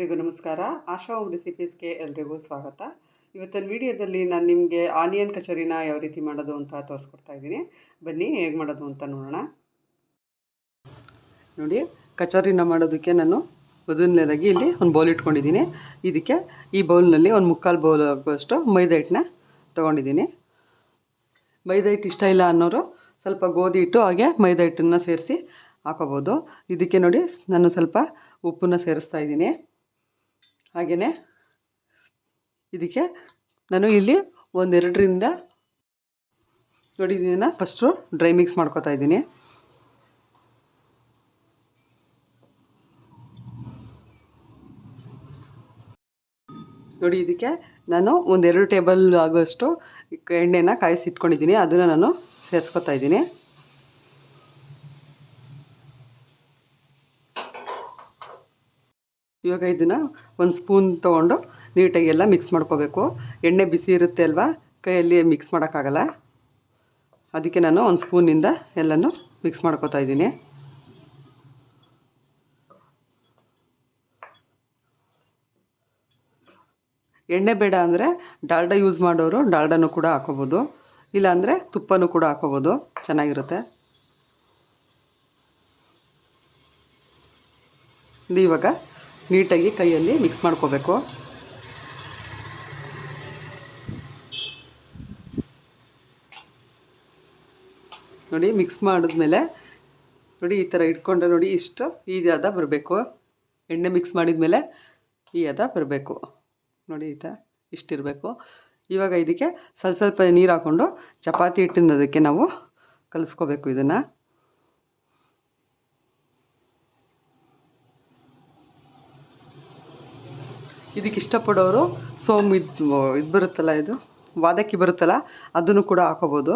ಎಲ್ರಿಗೂ ನಮಸ್ಕಾರ. ಆಶಾ ಹೋಮ್ ರೆಸಿಪೀಸ್ಗೆ ಎಲ್ರಿಗೂ ಸ್ವಾಗತ. ಇವತ್ತಿನ ವಿಡಿಯೋದಲ್ಲಿ ನಾನು ನಿಮಗೆ ಆನಿಯನ್ ಕಚೋರಿನ ಯಾವ ರೀತಿ ಮಾಡೋದು ಅಂತ ತೋರಿಸ್ಕೊಡ್ತಾ ಇದ್ದೀನಿ. ಬನ್ನಿ ಹೇಗೆ ಮಾಡೋದು ಅಂತ ನೋಡೋಣ. ನೋಡಿ, ಕಚೋರಿನ ಮಾಡೋದಕ್ಕೆ ನಾನು ಮೊದಲನೇದಾಗಿ ಇಲ್ಲಿ ಒಂದು ಬೌಲ್ ಇಟ್ಕೊಂಡಿದ್ದೀನಿ. ಇದಕ್ಕೆ ಈ ಬೌಲ್ನಲ್ಲಿ ಒಂದು ಮುಕ್ಕಾಲು ಬೌಲ್ ಆಗುವಷ್ಟು ಮೈದಾ ಹಿಟ್ಟನ್ನ ತೊಗೊಂಡಿದ್ದೀನಿ. ಮೈದಾ ಹಿಟ್ಟು ಇಷ್ಟ ಇಲ್ಲ ಅನ್ನೋರು ಸ್ವಲ್ಪ ಗೋಧಿ ಹಿಟ್ಟು ಹಾಗೆ ಮೈದಾ ಹಿಟ್ಟನ್ನು ಸೇರಿಸಿ ಹಾಕೋಬೋದು. ಇದಕ್ಕೆ ನೋಡಿ, ನಾನು ಸ್ವಲ್ಪ ಉಪ್ಪನ್ನು ಸೇರಿಸ್ತಾ ಇದ್ದೀನಿ. ಹಾಗೆಯೇ ಇದಕ್ಕೆ ನಾನು ಇಲ್ಲಿ ಒಂದೆರಡರಿಂದ ನೋಡಿ, ಇದನ್ನು ಫಸ್ಟು ಡ್ರೈ ಮಿಕ್ಸ್ ಮಾಡ್ಕೋತಾ ಇದ್ದೀನಿ. ನೋಡಿ, ಇದಕ್ಕೆ ನಾನು ಒಂದೆರಡು ಟೇಬಲ್ ಆಗುವಷ್ಟು ಎಣ್ಣೆನ ಕಾಯಿಸಿಟ್ಕೊಂಡಿದ್ದೀನಿ. ಅದನ್ನು ನಾನು ಸೇರಿಸ್ಕೊತಾ ಇದ್ದೀನಿ. ಇವಾಗ ಇದನ್ನು ಒಂದು ಸ್ಪೂನ್ ತೊಗೊಂಡು ನೀಟಾಗಿ ಎಲ್ಲ ಮಿಕ್ಸ್ ಮಾಡ್ಕೋಬೇಕು. ಎಣ್ಣೆ ಬಿಸಿ ಇರುತ್ತೆ ಅಲ್ವಾ? ಕೈಯಲ್ಲಿ ಮಿಕ್ಸ್ ಮಾಡೋಕ್ಕಾಗಲ್ಲ. ಅದಕ್ಕೆ ನಾನು ಒಂದು ಸ್ಪೂನಿಂದ ಎಲ್ಲನೂ ಮಿಕ್ಸ್ ಮಾಡ್ಕೋತಾ ಇದ್ದೀನಿ. ಎಣ್ಣೆ ಬೇಡ ಅಂದರೆ ಡಾಲ್ಡ ಯೂಸ್ ಮಾಡೋರು ಡಾಲ್ಡನ್ನು ಕೂಡ ಹಾಕೋಬೋದು. ಇಲ್ಲಾಂದರೆ ತುಪ್ಪನೂ ಕೂಡ ಹಾಕೋಬೋದು. ಚೆನ್ನಾಗಿರುತ್ತೆ. ಇವಾಗ ನೀಟಾಗಿ ಕೈಯಲ್ಲಿ ಮಿಕ್ಸ್ ಮಾಡ್ಕೋಬೇಕು. ನೋಡಿ ಮಿಕ್ಸ್ ಮಾಡಿದ್ಮೇಲೆ ನೋಡಿ, ಈ ಥರ ಇಟ್ಕೊಂಡ್ರೆ ನೋಡಿ, ಇಷ್ಟು ಈ ಅದ ಬರಬೇಕು. ಎಣ್ಣೆ ಮಿಕ್ಸ್ ಮಾಡಿದ್ಮೇಲೆ ಈ ಅದ ಬರಬೇಕು. ನೋಡಿ, ಈ ಥರ ಇಷ್ಟಿರಬೇಕು. ಇವಾಗ ಇದಕ್ಕೆ ಸ್ವಲ್ಪ ಸ್ವಲ್ಪ ನೀರು ಹಾಕ್ಕೊಂಡು ಚಪಾತಿ ಹಿಟ್ಟಿನ ಅದಕ್ಕೆ ನಾವು ಕಲಿಸ್ಕೋಬೇಕು ಇದನ್ನು. ಇದಕ್ಕೆ ಇಷ್ಟಪಡೋರು ಸೋಮ್ ಇದು ಇದು ಬರುತ್ತಲ್ಲ ಇದು? ವಾದಕ್ಕಿ ಬರುತ್ತಲ್ಲ? ಅದನ್ನು ಕೂಡ ಹಾಕೋಬೋದು.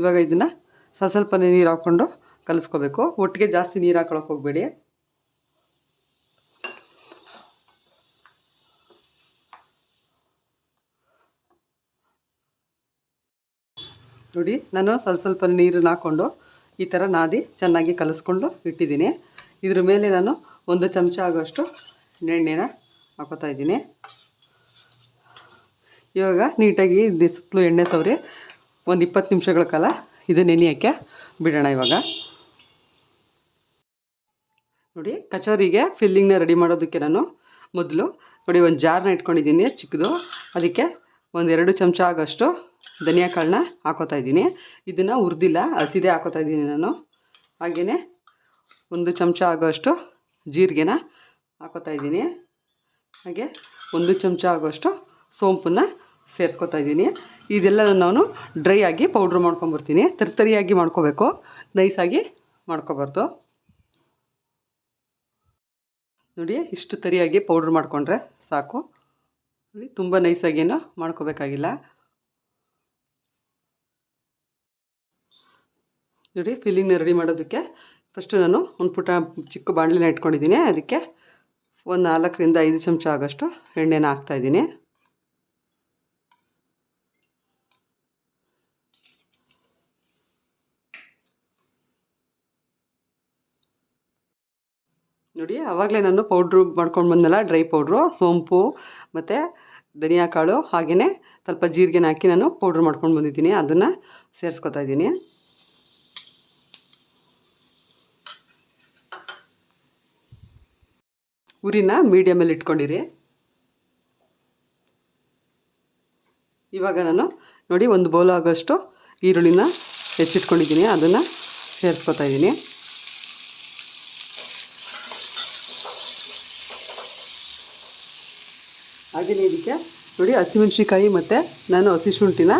ಇವಾಗ ಇದನ್ನು ಸ್ವಲ್ಪ ಸ್ವಲ್ಪ ನೀರು ಹಾಕ್ಕೊಂಡು ಕಲಿಸ್ಕೋಬೇಕು. ಒಟ್ಟಿಗೆ ಜಾಸ್ತಿ ನೀರು ಹಾಕೊಳಕ್ಕೆ ಹೋಗಬೇಡಿ. ನೋಡಿ, ನಾನು ಸ್ವಲ್ಪ ಸ್ವಲ್ಪ ನೀರನ್ನು ಹಾಕ್ಕೊಂಡು ಈ ಥರ ನಾದಿ ಚೆನ್ನಾಗಿ ಕಲಿಸ್ಕೊಂಡು ಇಟ್ಟಿದ್ದೀನಿ. ಇದ್ರ ಮೇಲೆ ನಾನು ಒಂದು ಚಮಚ ಆಗೋಷ್ಟು ಎಣ್ಣೆನ ಹಾಕೋತಾ ಇದ್ದೀನಿ. ಇವಾಗ ನೀಟಾಗಿ ಸುತ್ತಲೂ ಎಣ್ಣೆ ಸವರಿ, ಒಂದು ಇಪ್ಪತ್ತು ನಿಮಿಷಗಳ ಕಾಲ ಇದು ನೆನೆಯೋಕ್ಕೆ ಬಿಡೋಣ ಇವಾಗ. ನೋಡಿ, ಕಚೋರಿಗೆ ಫಿಲ್ಲಿಂಗ್ನ ರೆಡಿ ಮಾಡೋದಕ್ಕೆ ನಾನು ಮೊದಲು ನೋಡಿ, ಒಂದು ಜಾರ್ನ ಇಟ್ಕೊಂಡಿದ್ದೀನಿ ಚಿಕ್ಕದು. ಅದಕ್ಕೆ ಒಂದು ಎರಡು ಚಮಚ ಆಗೋಷ್ಟು ಧನಿಯಾ ಕಾಳನ್ನ ಹಾಕೋತಾ ಇದ್ದೀನಿ. ಇದನ್ನು ಹುರಿದಿಲ್ಲ, ಹಸಿದೇ ಹಾಕೋತಾ ಇದ್ದೀನಿ ನಾನು. ಹಾಗೆಯೇ ಒಂದು ಚಮಚ ಆಗೋಷ್ಟು ಜೀರಿಗೆನ ಹಾಕೋತಾ ಇದ್ದೀನಿ. ಹಾಗೆ ಒಂದು ಚಮಚ ಆಗೋಷ್ಟು ಸೋಂಪನ್ನು ಸೇರಿಸ್ಕೊತಾ ಇದ್ದೀನಿ. ಇದೆಲ್ಲ ನಾನು ಡ್ರೈ ಆಗಿ ಪೌಡ್ರ್ ಮಾಡ್ಕೊಂಬರ್ತೀನಿ ತರಿತರಿಯಾಗಿ ಮಾಡ್ಕೋಬೇಕು. ನೈಸಾಗಿ ಮಾಡ್ಕೋಬಾರ್ದು. ನೋಡಿ, ಇಷ್ಟು ತರಿಯಾಗಿ ಪೌಡ್ರ್ ಮಾಡಿಕೊಂಡ್ರೆ ಸಾಕು. ನೋಡಿ, ತುಂಬ ನೈಸಾಗೇನು ಮಾಡ್ಕೋಬೇಕಾಗಿಲ್ಲ. ನೋಡಿ, ಫಿಲ್ಲಿಂಗ್ನ ರೆಡಿ ಮಾಡೋದಕ್ಕೆ ಫಸ್ಟು ನಾನು ಒಂದು ಪುಟ ಚಿಕ್ಕ ಬಾಣಲಿನ ಇಟ್ಕೊಂಡಿದ್ದೀನಿ. ಅದಕ್ಕೆ ಒಂದು ನಾಲ್ಕರಿಂದ ಐದು ಚಮಚ ಆಗೋಷ್ಟು ಎಣ್ಣೆನ ಹಾಕ್ತಾಯಿದ್ದೀನಿ. ನೋಡಿ, ಆವಾಗಲೇ ನಾನು ಪೌಡ್ರು ಮಾಡ್ಕೊಂಡು ಬಂದಲ್ಲ ಡ್ರೈ ಪೌಡ್ರು, ಸೋಂಪು ಮತ್ತು ಧನಿಯಾ ಕಾಳು ಹಾಗೆಯೇ ಸ್ವಲ್ಪ ಜೀರಿಗೆನ ಹಾಕಿ ನಾನು ಪೌಡ್ರು ಮಾಡ್ಕೊಂಡು ಬಂದಿದ್ದೀನಿ. ಅದನ್ನು ಸೇರಿಸ್ಕೊತಾ ಇದ್ದೀನಿ. ಉರಿನ ಮೀಡಿಯಮಲ್ಲಿ ಇಟ್ಕೊಂಡಿರಿ. ಇವಾಗ ನಾನು ನೋಡಿ ಒಂದು ಬೌಲ್ ಆಗೋಷ್ಟು ಈರುಳ್ಳಿನ ಹೆಚ್ಚಿಟ್ಕೊಂಡಿದ್ದೀನಿ, ಅದನ್ನು ಸೇರಿಸ್ಕೊತಾ ಇದ್ದೀನಿ ಹಾಗೆಯೇ ಇದಕ್ಕೆ ನೋಡಿ ಹಸಿಮೆಣ್ಸಿಕಾಯಿ ಮತ್ತು ನಾನು ಹಸಿ ಶುಂಠಿನ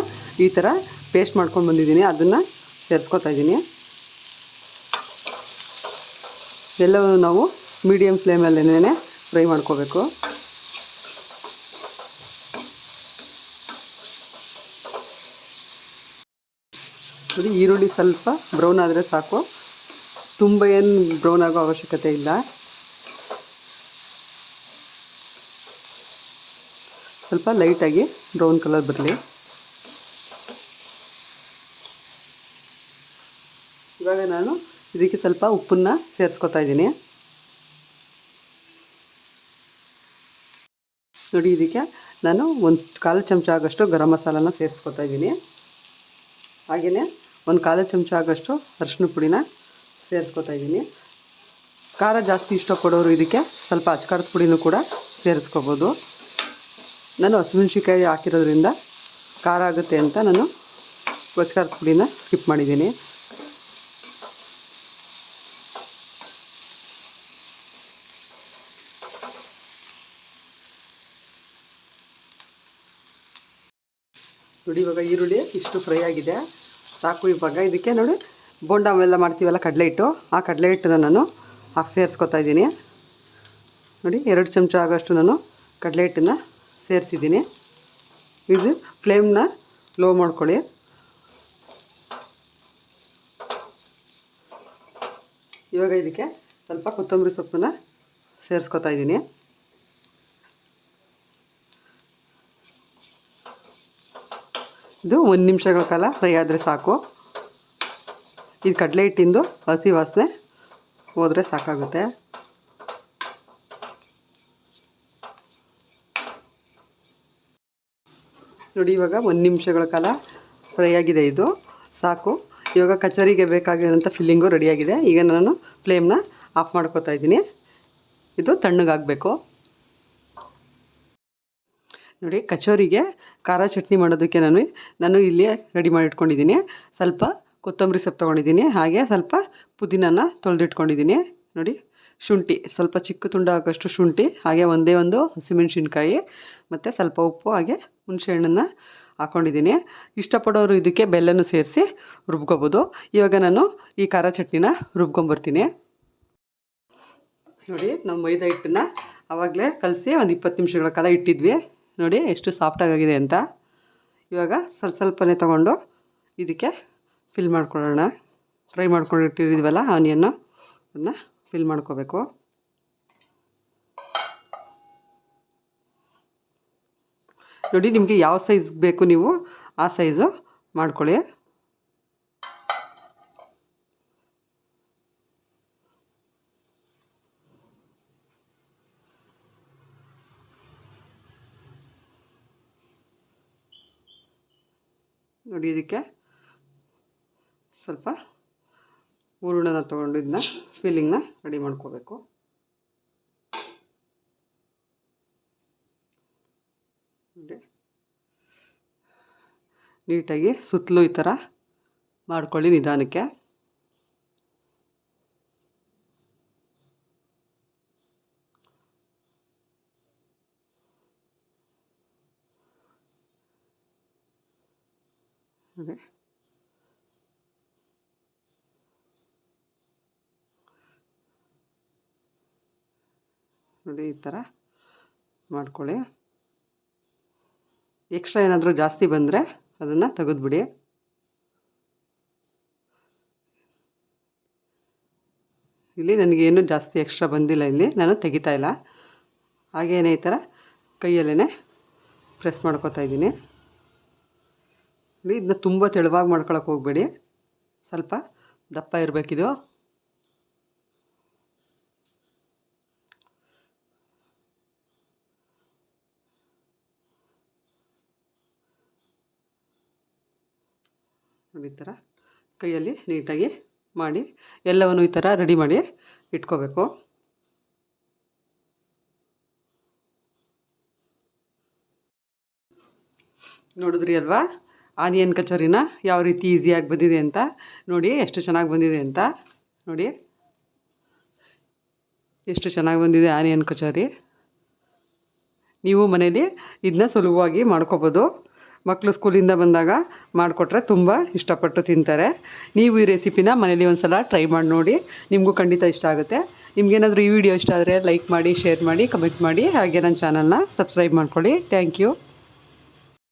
ಈ ಥರ ಪೇಸ್ಟ್ ಮಾಡ್ಕೊಂಡು ಬಂದಿದ್ದೀನಿ, ಅದನ್ನು ಸೇರಿಸ್ಕೊತಾ ಇದ್ದೀನಿ ಎಲ್ಲವೂ ನಾವು ಮೀಡಿಯಮ್ ಫ್ಲೇಮಲ್ಲೇ ಫ್ರೈ ಮಾಡ್ಕೋಬೇಕು. ನೋಡಿ ಈರುಳ್ಳಿ ಸ್ವಲ್ಪ ಬ್ರೌನ್ ಆದರೆ ಸಾಕು. ತುಂಬ ಏನು ಬ್ರೌನ್ ಆಗೋ ಅವಶ್ಯಕತೆ ಇಲ್ಲ. ಸ್ವಲ್ಪ ಲೈಟಾಗಿ ಬ್ರೌನ್ ಕಲರ್ ಬರಲಿ. ಇವಾಗ ನಾನು ಇದಕ್ಕೆ ಸ್ವಲ್ಪ ಉಪ್ಪನ್ನು ಸೇರಿಸ್ಕೊತಾ ಇದ್ದೀನಿ. ನೋಡಿ, ಇದಕ್ಕೆ ನಾನು ಒಂದು ಕಾಲು ಚಮಚ ಆಗೋಷ್ಟು ಗರಂ ಮಸಾಲಾನ ಸೇರಿಸ್ಕೊತಾ ಇದ್ದೀನಿ. ಹಾಗೆಯೇ ಒಂದು ಕಾಲು ಚಮಚ ಆಗೋಷ್ಟು ಅರಿಶಿನ ಪುಡಿನ ಸೇರಿಸ್ಕೊತಾ ಇದ್ದೀನಿ. ಖಾರ ಜಾಸ್ತಿ ಇಷ್ಟಪಡೋರು ಇದಕ್ಕೆ ಸ್ವಲ್ಪ ಅಚ್ಕಾರದ ಪುಡಿನೂ ಕೂಡ ಸೇರಿಸ್ಕೋಬೋದು. ನಾನು ಹಸಿಮೆಣ್ಸಿಕಾಯಿ ಹಾಕಿರೋದ್ರಿಂದ ಖಾರ ಆಗುತ್ತೆ ಅಂತ ನಾನು ಅಚ್ಕಾರದ ಪುಡಿನ ಸ್ಕಿಪ್ ಮಾಡಿದ್ದೀನಿ. ನೋಡಿ, ಇವಾಗ ಈರುಳ್ಳಿ ಇಷ್ಟು ಫ್ರೈ ಆಗಿದೆ. ಸಾಕು ಇವಾಗ. ಇದಕ್ಕೆ ನೋಡಿ ಬೋಂಡ ಅವೆಲ್ಲ ಮಾಡ್ತೀವಲ್ಲ, ಕಡಲೆ ಹಿಟ್ಟು. ಆ ಕಡಲೆ ಹಿಟ್ಟನ್ನ ನಾನು ಹಾಕಿ ಸೇರಿಸ್ಕೊತಾ ಇದ್ದೀನಿ. ನೋಡಿ, ಎರಡು ಚಮಚ ಆಗೋಷ್ಟು ನಾನು ಕಡಲೆ ಹಿಟ್ಟನ್ನು ಸೇರಿಸಿದ್ದೀನಿ. ಇದು ಫ್ಲೇಮ್ನ ಲೋ ಮಾಡ್ಕೊಳ್ಳಿ. ಇವಾಗ ಇದಕ್ಕೆ ಸ್ವಲ್ಪ ಕೊತ್ತಂಬರಿ ಸೊಪ್ಪನ್ನ ಸೇರಿಸ್ಕೊತಾ ಇದ್ದೀನಿ. ಇದು ಒಂದು ನಿಮಿಷಗಳ ಕಾಲ ಫ್ರೈ ಆದರೆ ಸಾಕು. ಇದು ಕಡಲೆ ಹಿಟ್ಟಿಂದು ಹಸಿ ವಾಸನೆ ಹೋದರೆ ಸಾಕಾಗುತ್ತೆ. ನೋಡಿ, ಇವಾಗ ಒಂದು ನಿಮಿಷಗಳ ಕಾಲ ಫ್ರೈ ಆಗಿದೆ ಇದು. ಸಾಕು. ಇವಾಗ ಕಚೋರಿಗೆ ಬೇಕಾಗಿರೋಂಥ ಫಿಲ್ಲಿಂಗು ರೆಡಿಯಾಗಿದೆ ಈಗ ನಾನು ಫ್ಲೇಮ್ನ ಆಫ್ ಮಾಡ್ಕೋತಾ ಇದ್ದೀನಿ. ಇದು ತಣ್ಣಗಾಗಬೇಕು. ನೋಡಿ, ಕಚೋರಿಗೆ ಖಾರ ಚಟ್ನಿ ಮಾಡೋದಕ್ಕೆ ನಾನು ನಾನು ಇಲ್ಲಿ ರೆಡಿ ಮಾಡಿಟ್ಕೊಂಡಿದ್ದೀನಿ. ಸ್ವಲ್ಪ ಕೊತ್ತಂಬರಿ ಸೊಪ್ಪು ತೊಗೊಂಡಿದ್ದೀನಿ, ಹಾಗೆ ಸ್ವಲ್ಪ ಪುದೀನನ ತೊಳೆದಿಟ್ಕೊಂಡಿದ್ದೀನಿ. ನೋಡಿ, ಶುಂಠಿ, ಸ್ವಲ್ಪ ಚಿಕ್ಕ ತುಂಡ ಆಗೋಷ್ಟು ಶುಂಠಿ, ಹಾಗೆ ಒಂದೇ ಒಂದು ಹಸಿಮೆಣಸಿನ್ಕಾಯಿ, ಮತ್ತು ಸ್ವಲ್ಪ ಉಪ್ಪು, ಹಾಗೆ ಹುಣಸೆಹಣ್ಣನ್ನು ಹಾಕ್ಕೊಂಡಿದ್ದೀನಿ ಇಷ್ಟಪಡೋರು ಇದಕ್ಕೆ ಬೆಲ್ಲನೂ ಸೇರಿಸಿ ರುಬ್ಕೋಬೋದು. ಇವಾಗ ನಾನು ಈ ಖಾರ ಚಟ್ನಿನ ರುಬ್ಕೊಂಬರ್ತೀನಿ. ನೋಡಿ, ನಾವು ಮೈದಾ ಹಿಟ್ಟನ್ನ ಆವಾಗಲೇ ಕಲಸಿ ಒಂದು ಇಪ್ಪತ್ತು ನಿಮಿಷಗಳ ಕಾಲ ಇಟ್ಟಿದ್ವಿ. ನೋಡಿ ಎಷ್ಟು ಸಾಫ್ಟಾಗಿದೆ ಅಂತ. ಇವಾಗ ಸ್ವಲ್ಪ ಸ್ವಲ್ಪನೇ ತೊಗೊಂಡು ಇದಕ್ಕೆ ಫಿಲ್ ಮಾಡ್ಕೊಳ್ಳೋಣ. ಫ್ರೈ ಮಾಡ್ಕೊಂಡು ಆನಿಯನ್ನು ಅದನ್ನ ಫಿಲ್ ಮಾಡ್ಕೋಬೇಕು. ನೋಡಿ ನಿಮಗೆ ಯಾವ ಸೈಜ್ ಬೇಕು ನೀವು ಆ ಸೈಜು ಮಾಡ್ಕೊಳ್ಳಿ. ನೋಡಿ ಇದಕ್ಕೆ ಸ್ವಲ್ಪ ಹೂರಣನ ತೊಗೊಂಡು ಇದನ್ನ ಫಿಲ್ಲಿಂಗ್ನ ರೆಡಿ ಮಾಡ್ಕೋಬೇಕು. ನೀಟಾಗಿ ಸುತ್ತಲೂ ಈ ಥರ ಮಾಡ್ಕೊಳ್ಳಿ ನಿಧಾನಕ್ಕೆ. ನೋಡಿ, ಈ ಥರ ಮಾಡ್ಕೊಳ್ಳಿ. ಎಕ್ಸ್ಟ್ರಾ ಏನಾದರೂ ಜಾಸ್ತಿ ಬಂದರೆ ಅದನ್ನು ತೆಗೆದುಬಿಡಿ. ಇಲ್ಲಿ ನನಗೇನು ಜಾಸ್ತಿ ಎಕ್ಸ್ಟ್ರಾ ಬಂದಿಲ್ಲ ಇಲ್ಲಿ, ನಾನು ತೆಗಿತಾ ಇಲ್ಲ. ಹಾಗೇನೆ ಈ ಥರ ಕೈಯಲ್ಲೇ ಪ್ರೆಸ್ ಮಾಡ್ಕೋತಾ ಇದ್ದೀನಿ. ನೋಡಿ, ಇದನ್ನ ತುಂಬ ತೆಳುವಾಗಿ ಮಾಡ್ಕೊಳಕ್ಕೆ ಹೋಗಬೇಡಿ. ಸ್ವಲ್ಪ ದಪ್ಪ ಇರಬೇಕಿದು. ಈ ಥರ ಕೈಯಲ್ಲಿ ನೀಟಾಗಿ ಮಾಡಿ, ಎಲ್ಲವನ್ನು ಈ ಥರ ರೆಡಿ ಮಾಡಿ ಇಟ್ಕೋಬೇಕು. ನೋಡಿದ್ರಿ ಅಲ್ವಾ? ಆನಿಯನ್ ಕಚೋರಿನ ಯಾವ ರೀತಿ ಈಸಿಯಾಗಿ ಬಂದಿದೆ ಅಂತ ನೋಡಿ, ಎಷ್ಟು ಚೆನ್ನಾಗಿ ಬಂದಿದೆ ಅಂತ ನೋಡಿ. ಎಷ್ಟು ಚೆನ್ನಾಗಿ ಬಂದಿದೆ ಆನಿಯನ್ ಕಚೋರಿ. ನೀವು ಮನೇಲಿ ಇದನ್ನ ಸುಲಭವಾಗಿ ಮಾಡ್ಕೋಬೋದು. ಮಕ್ಕಳು ಸ್ಕೂಲಿಂದ ಬಂದಾಗ ಮಾಡಿಕೊಟ್ರೆ ತುಂಬ ಇಷ್ಟಪಟ್ಟು ತಿಂತಾರೆ. ನೀವು ಈ ರೆಸಿಪಿನ ಮನೇಲಿ ಒಂದು ಸಲ ಟ್ರೈ ಮಾಡಿ ನೋಡಿ, ನಿಮಗೂ ಖಂಡಿತ ಇಷ್ಟ ಆಗುತ್ತೆ. ನಿಮಗೇನಾದರೂ ಈ ವಿಡಿಯೋ ಇಷ್ಟ ಆದರೆ ಲೈಕ್ ಮಾಡಿ, ಶೇರ್ ಮಾಡಿ, ಕಮೆಂಟ್ ಮಾಡಿ, ಹಾಗೆ ನನ್ನ ಚಾನಲ್ನ ಸಬ್ಸ್ಕ್ರೈಬ್ ಮಾಡ್ಕೊಳ್ಳಿ. Thank you.